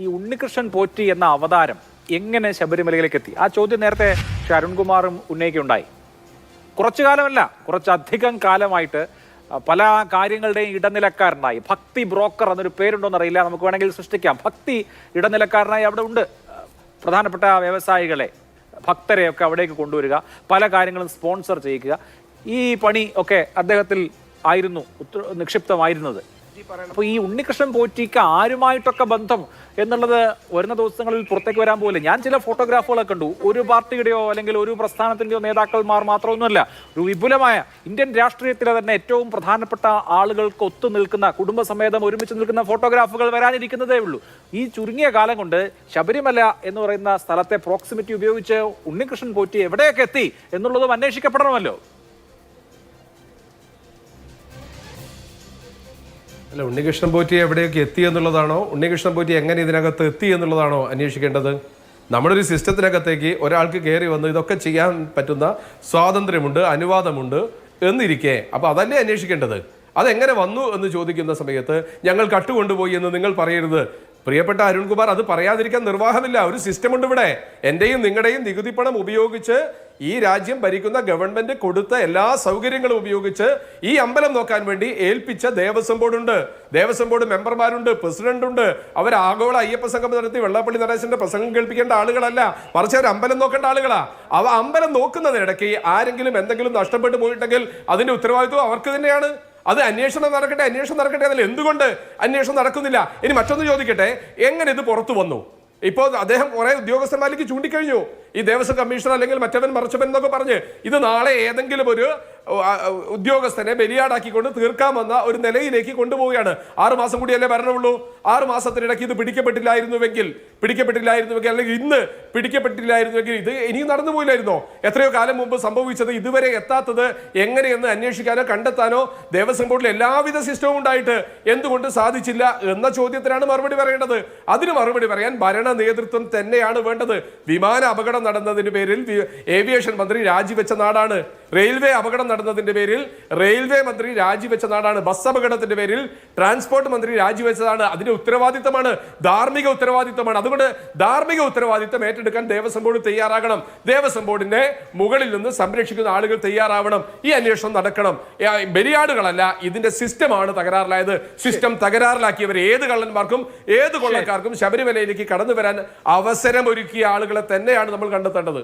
ഈ ഉണ്ണികൃഷ്ണൻ പോറ്റി എന്ന അവതാരം എങ്ങനെ ശബരിമലയിലേക്ക് എത്തി ആ ചോദ്യം നേരത്തെ ശ്രീ അരുൺകുമാറും ഉന്നയിക്കുണ്ടായി കുറച്ചു കാലമല്ല കുറച്ചധികം കാലമായിട്ട് പല കാര്യങ്ങളുടെയും ഇടനിലക്കാരനായി ഭക്തി ബ്രോക്കർ എന്നൊരു പേരുണ്ടോന്ന് അറിയില്ല നമുക്ക് വേണമെങ്കിൽ സൃഷ്ടിക്കാം. ഭക്തി ഇടനിലക്കാരനായി അവിടെ ഉണ്ട്. പ്രധാനപ്പെട്ട വ്യവസായികളെ ഭക്തരെയൊക്കെ അവിടേക്ക് കൊണ്ടുവരിക പല കാര്യങ്ങളും സ്പോൺസർ ചെയ്യിക്കുക ഈ പണി ഒക്കെ അദ്ദേഹത്തിൽ ആയിരുന്നു നിക്ഷിപ്തമായിരുന്നത്. അപ്പോൾ ഈ ഉണ്ണികൃഷ്ണൻ പോറ്റിക്ക് ആരുമായിട്ടൊക്കെ ബന്ധം എന്നുള്ളത് വരുന്ന ദിവസങ്ങളിൽ പുറത്തേക്ക് വരാൻ പോലെ ഞാൻ ചില ഫോട്ടോഗ്രാഫുകളൊക്കെ കണ്ടു. ഒരു പാർട്ടിയുടെയോ അല്ലെങ്കിൽ ഒരു പ്രസ്ഥാനത്തിന്റെയോ നേതാക്കന്മാർ മാത്രമൊന്നുമല്ല ഒരു വിപുലമായ ഇന്ത്യൻ രാഷ്ട്രീയത്തിലെ തന്നെ ഏറ്റവും പ്രധാനപ്പെട്ട ആളുകൾക്ക് ഒത്തു നിൽക്കുന്ന കുടുംബസമേതം ഒരുമിച്ച് നിൽക്കുന്ന ഫോട്ടോഗ്രാഫുകൾ വരാനിരിക്കുന്നതേ ഉള്ളൂ. ഈ ചുരുങ്ങിയ കാലം കൊണ്ട് ശബരിമല എന്ന് പറയുന്ന സ്ഥലത്തെ പ്രോക്സിമിറ്റി ഉപയോഗിച്ച് ഉണ്ണികൃഷ്ണൻ പോറ്റി എവിടെയൊക്കെ എത്തി എന്നുള്ളതും അന്വേഷിക്കപ്പെടണമല്ലോ. അല്ല ഉണ്ണികൃഷ്ണൻ പോറ്റി എവിടെയൊക്കെ എത്തി എന്നുള്ളതാണോ? ഉണ്ണികൃഷ്ണൻ പോറ്റി എങ്ങനെ ഇതിനകത്ത് എത്തി എന്നുള്ളതാണോ അന്വേഷിക്കേണ്ടത്? നമ്മുടെ ഒരു സിസ്റ്റത്തിനകത്തേക്ക് ഒരാൾക്ക് കയറി വന്ന് ഇതൊക്കെ ചെയ്യാൻ പറ്റുന്ന സ്വാതന്ത്ര്യമുണ്ട് അനുവാദമുണ്ട് എന്നിരിക്കെ. അപ്പോൾ അതല്ലേ അന്വേഷിക്കേണ്ടത്? അതെങ്ങനെ വന്നു എന്ന് ചോദിക്കുന്ന സമയത്ത് ഞങ്ങൾ കട്ടുകൊണ്ടുപോയി എന്ന് നിങ്ങൾ പറയരുത്. പ്രിയപ്പെട്ട അരുൺകുമാർ അത് പറയാതിരിക്കാൻ നിർവാഹമില്ല. ഒരു സിസ്റ്റം ഉണ്ട് ഇവിടെ. എന്റെയും നിങ്ങളുടെയും നികുതി പണം ഉപയോഗിച്ച് ഈ രാജ്യം ഭരിക്കുന്ന ഗവൺമെന്റ് കൊടുത്ത എല്ലാ സൗകര്യങ്ങളും ഉപയോഗിച്ച് ഈ അമ്പലം നോക്കാൻ വേണ്ടി ഏൽപ്പിച്ച ദേവസ്വം ബോർഡുണ്ട് ദേവസ്വം ബോർഡ് മെമ്പർമാരുണ്ട് പ്രസിഡന്റ് ഉണ്ട്. അവർ ആഗോള അയ്യപ്പ സംഘം നടത്തി വെള്ളാപ്പള്ളി നടേശന്റെ പ്രസംഗം കേൾപ്പിക്കേണ്ട ആളുകളല്ല. മറിച്ച് അവർ അമ്പലം നോക്കേണ്ട ആളുകളാ. അവ അമ്പലം നോക്കുന്നതിനിടയ്ക്ക് ആരെങ്കിലും എന്തെങ്കിലും നഷ്ടപ്പെട്ടു പോയിട്ടെങ്കിൽ അതിന്റെ ഉത്തരവാദിത്വം അവർക്ക് തന്നെയാണ്. അത് അന്വേഷണം നടക്കട്ടെ അന്വേഷണം നടക്കട്ടെ എന്നാൽ എന്തുകൊണ്ട് അന്വേഷണം നടക്കുന്നില്ല? ഇനി മറ്റൊന്ന് ചോദിക്കട്ടെ എങ്ങനെ ഇത് പുറത്തു വന്നു? ഇപ്പോൾ അദ്ദേഹം കുറെ ഉദ്യോഗസ്ഥന്മാരിലേക്ക് ചൂണ്ടിക്കഴിഞ്ഞു. ഈ ദേവസ്വം കമ്മീഷണർ അല്ലെങ്കിൽ മറ്റവൻ മറിച്ചവൻ എന്നൊക്കെ പറഞ്ഞ് ഇത് നാളെ ഏതെങ്കിലും ഒരു ഉദ്യോഗസ്ഥനെ ബലിയാടാക്കിക്കൊണ്ട് തീർക്കാമെന്ന ഒരു നിലയിലേക്ക് കൊണ്ടുപോവുകയാണ്. ആറ് മാസം കൂടിയല്ലേ ഭരണമുള്ളൂ? ആറ് മാസത്തിനിടയ്ക്ക് ഇത് പിടിക്കപ്പെട്ടില്ലായിരുന്നുവെങ്കിൽ പിടിക്കപ്പെട്ടില്ലായിരുന്നുവെങ്കിൽ അല്ലെങ്കിൽ ഇന്ന് പിടിക്കപ്പെട്ടില്ലായിരുന്നുവെങ്കിൽ ഇത് ഇനിയും നടന്നു പോയില്ലായിരുന്നോ? എത്രയോ കാലം മുമ്പ് സംഭവിച്ചത് ഇതുവരെ എത്താത്തത് എങ്ങനെയെന്ന് അന്വേഷിക്കാനോ കണ്ടെത്താനോ ദേവസ്വം ബോർഡിൽ എല്ലാവിധ സിസ്റ്റവും ഉണ്ടായിട്ട് എന്തുകൊണ്ട് സാധിച്ചില്ല എന്ന ചോദ്യത്തിനാണ് മറുപടി പറയേണ്ടത്. അതിന് മറുപടി പറയാൻ ഭരണ നേതൃത്വം തന്നെയാണ് വേണ്ടത്. വിമാന അപകടം നടന്നതിന് പേരിൽ ഏവിയേഷൻ മന്ത്രി രാജിവെച്ച നാടാണ്. റെയിൽവേ അപകടം നടന്നതിന്റെ പേരിൽ റെയിൽവേ മന്ത്രി രാജിവെച്ച നാടാണ്. ബസ് അപകടത്തിന്റെ പേരിൽ ട്രാൻസ്പോർട്ട് മന്ത്രി രാജിവെച്ചതാണ്. അതിന്റെ ഉത്തരവാദിത്തമാണ് ധാർമ്മിക ഉത്തരവാദിത്തമാണ്. അതുകൊണ്ട് ധാർമ്മിക ഉത്തരവാദിത്തം ഏറ്റെടുക്കാൻ ദേവസ്വം ബോർഡ് തയ്യാറാകണം. ദേവസ്വം ബോർഡിന്റെ മുകളിൽ നിന്ന് സംരക്ഷിക്കുന്ന ആളുകൾ തയ്യാറാവണം. ഈ അന്വേഷണം നടക്കണം. ബലിയാടുകളല്ല ഇതിന്റെ സിസ്റ്റമാണ് തകരാറിലായത്. സിസ്റ്റം തകരാറിലാക്കിയവർ ഏത് കള്ളന്മാർക്കും ഏത് കൊള്ളക്കാർക്കും ശബരിമലയിലേക്ക് കടന്നു വരാൻ അവസരമൊരുക്കിയ ആളുകളെ തന്നെയാണ് നമ്മൾ കണ്ടെത്തേണ്ടത്.